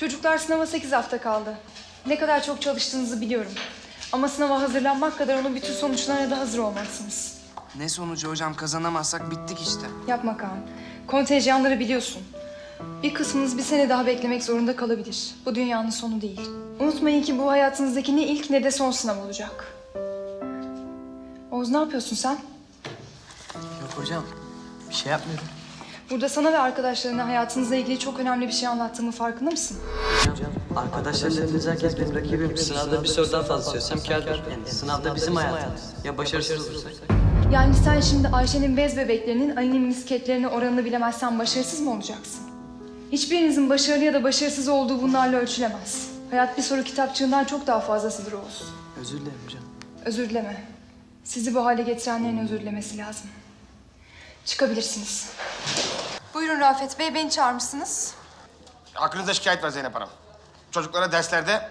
Çocuklar sınava 8 hafta kaldı. Ne kadar çok çalıştığınızı biliyorum. Ama sınava hazırlanmak kadar onun bütün sonuçlarına da hazır olmalısınız. Ne sonucu hocam kazanamazsak bittik işte. Yapma Kaan. Kontenjanları biliyorsun. Bir kısmınız bir sene daha beklemek zorunda kalabilir. Bu dünyanın sonu değil. Unutmayın ki bu hayatınızdaki ne ilk ne de son sınav olacak. Oğuz ne yapıyorsun sen? Yok hocam. Bir şey yapmıyorum. Burada sana ve arkadaşlarına hayatınızla ilgili çok önemli bir şey anlattığımı farkında mısın? Hocam arkadaşlarım hepiniz herkes benim rakibim. Sınavda bir sorudan fazla söylesem kârdır. Yani sınavda bizim hayatımız. Ya başarısız olursak? Yani sen şimdi Ayşe'nin bez bebeklerinin Ali'nin misketlerine oranını bilemezsen başarısız mı olacaksın? Hiçbirinizin başarılı ya da başarısız olduğu bunlarla ölçülemez. Hayat bir soru kitapçığından çok daha fazlasıdır Oğuz. Özür dilerim hocam. Özür dileme. Sizi bu hale getirenlerin özür dilemesi lazım. Çıkabilirsiniz. Buyurun Rafet Bey, beni çağırmışsınız. Aklınızda şikayet var Zeynep Hanım. Çocuklara derslerde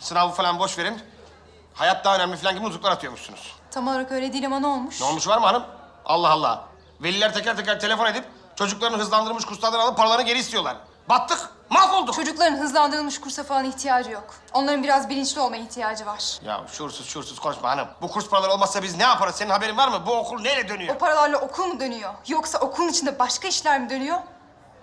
sınavı falan boş verin. Hayat daha önemli falan gibi muzluklar atıyormuşsunuz. Tam olarak öyle değil ama ne olmuş? Ne olmuş var mı hanım? Allah Allah. Veliler teker teker telefon edip çocuklarını hızlandırılmış kurslardan alıp paralarını geri istiyorlar. Battık, mahvolduk. Çocukların hızlandırılmış kursa falan ihtiyacı yok. Onların biraz bilinçli olmaya ihtiyacı var. Ya şuursuz şuursuz konuşma hanım. Bu kurs paraları olmazsa biz ne yaparız? Senin haberin var mı? Bu okul neyle dönüyor? O paralarla okul mu dönüyor? Yoksa okulun içinde başka işler mi dönüyor?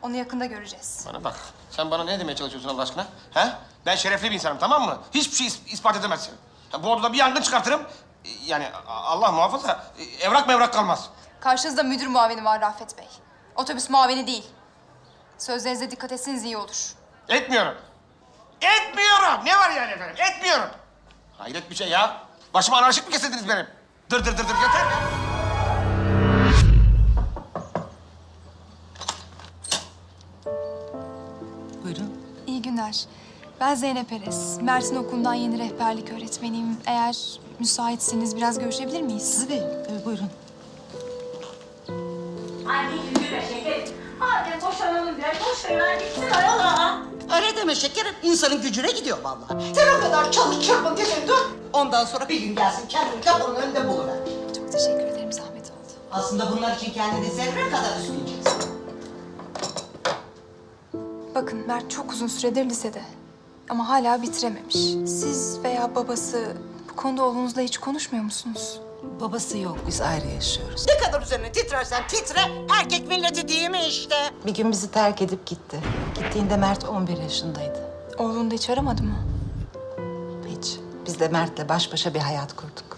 Onu yakında göreceğiz. Bana bak. Sen bana ne demeye çalışıyorsun Allah aşkına? He? Ben şerefli bir insanım tamam mı? Hiçbir şey is- ispat edemezsin. Bu odada bir yangın çıkartırım. E, Yani a- Allah muhafaza e, evrak mevrak kalmaz. Karşınızda müdür muavini var Rafet Bey. Otobüs muavini değil. Sözlerinize dikkat etseniz iyi olur. Etmiyorum. Etmiyorum. Ne var yani efendim? Etmiyorum. Hayret bir şey ya. Başıma anarşik mi kestirdiniz benim? Dır dır dır dır yeter ya. Buyurun. İyi günler. Ben Zeynep Erez. Mersin Okulu'ndan yeni rehberlik öğretmeniyim. Eğer müsaitseniz biraz görüşebilir miyiz? Tabii, tabii buyurun. Anne yürüme şekerim. Hadi boşanalım biraz. Boş ver gitsin ayol ha. Öyle deme şekerim. İnsanın gücüne gidiyor vallahi. Sen o kadar çalış çırpın dedin dur. Ondan sonra bir gün gelsin kendini kapının önünde buluver. Çok teşekkür ederim. Zahmet oldu. Aslında bunlar için kendini zerre kadar üzmeyeceksin. Bakın Mert çok uzun süredir lisede. Ama hala bitirememiş. Siz veya babası bu konuda oğlunuzla hiç konuşmuyor musunuz? Babası yok, biz ayrı yaşıyoruz. Ne kadar üzerine titrersen titre, erkek milleti değil mi işte? Bir gün bizi terk edip gitti. Gittiğinde Mert 11 yaşındaydı. Oğlunu da hiç aramadı mı? Hiç. Biz de Mert'le baş başa bir hayat kurduk.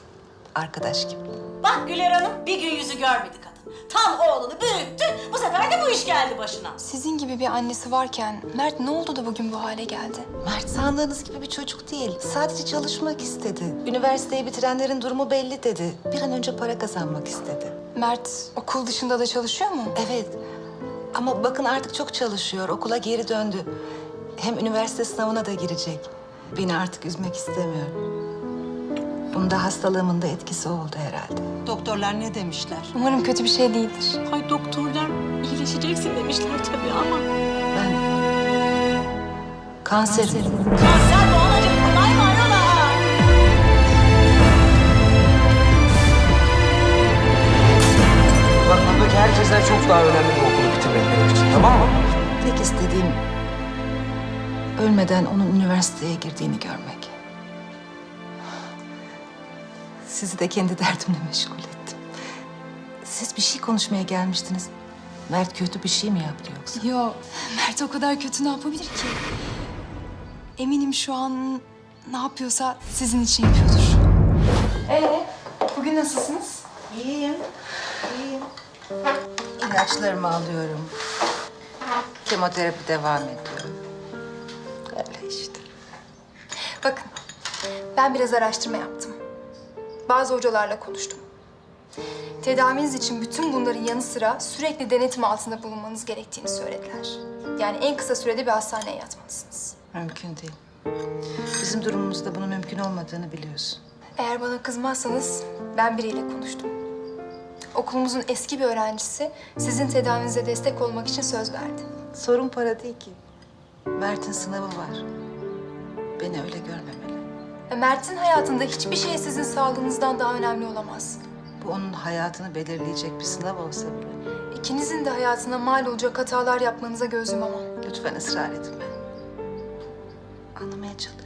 Arkadaş gibi. Bak Güler Hanım bir gün yüzü görmedi kadın. Tam oğlunu büyüttü. Bu sefer de bu iş geldi başına. Sizin gibi bir annesi varken Mert ne oldu da bugün bu hale geldi? Mert sandığınız gibi bir çocuk değil. Sadece çalışmak istedi. Üniversiteyi bitirenlerin durumu belli dedi. Bir an önce para kazanmak istedi. Mert okul dışında da çalışıyor mu? Evet. Ama bakın artık çok çalışıyor. Okula geri döndü. Hem üniversite sınavına da girecek. Beni artık üzmek istemiyor. Bunda hastalığımın da etkisi oldu herhalde. Doktorlar ne demişler? Umarım kötü bir şey değildir. Ay doktorlar iyileşeceksin demişler tabii ama. Ben kanserim. Kanser bu anacık kolay mı? Bak buradaki herkesten çok daha önemli bu okulu bitirmek benim için. Tamam mı? Tek istediğim ölmeden onun üniversiteye girdiğini görmek. Sizi de kendi derdimle meşgul ettim. Siz bir şey konuşmaya gelmiştiniz. Mert kötü bir şey mi yaptı yoksa? Yo, Mert o kadar kötü ne yapabilir ki? Eminim şu an ne yapıyorsa sizin için yapıyordur. Ee, bugün nasılsınız? İyiyim, iyiyim. İlaçlarımı alıyorum. Kemoterapi devam ediyor. Öyle işte. Bakın, ben biraz araştırma yaptım. Bazı hocalarla konuştum. Tedaviniz için bütün bunların yanı sıra sürekli denetim altında bulunmanız gerektiğini söylediler. Yani en kısa sürede bir hastaneye yatmalısınız. Mümkün değil. Bizim durumumuzda bunun mümkün olmadığını biliyorsun. Eğer bana kızmazsanız ben biriyle konuştum. Okulumuzun eski bir öğrencisi sizin tedavinize destek olmak için söz verdi. Sorun para değil ki. Mert'in sınavı var. Beni öyle görmemeli. Mert'in hayatında hiçbir şey sizin sağlığınızdan daha önemli olamaz. Bu onun hayatını belirleyecek bir sınav olsa bile. İkinizin de hayatına mal olacak hatalar yapmanıza göz yumamam. Lütfen ısrar etme. Anlamaya çalış.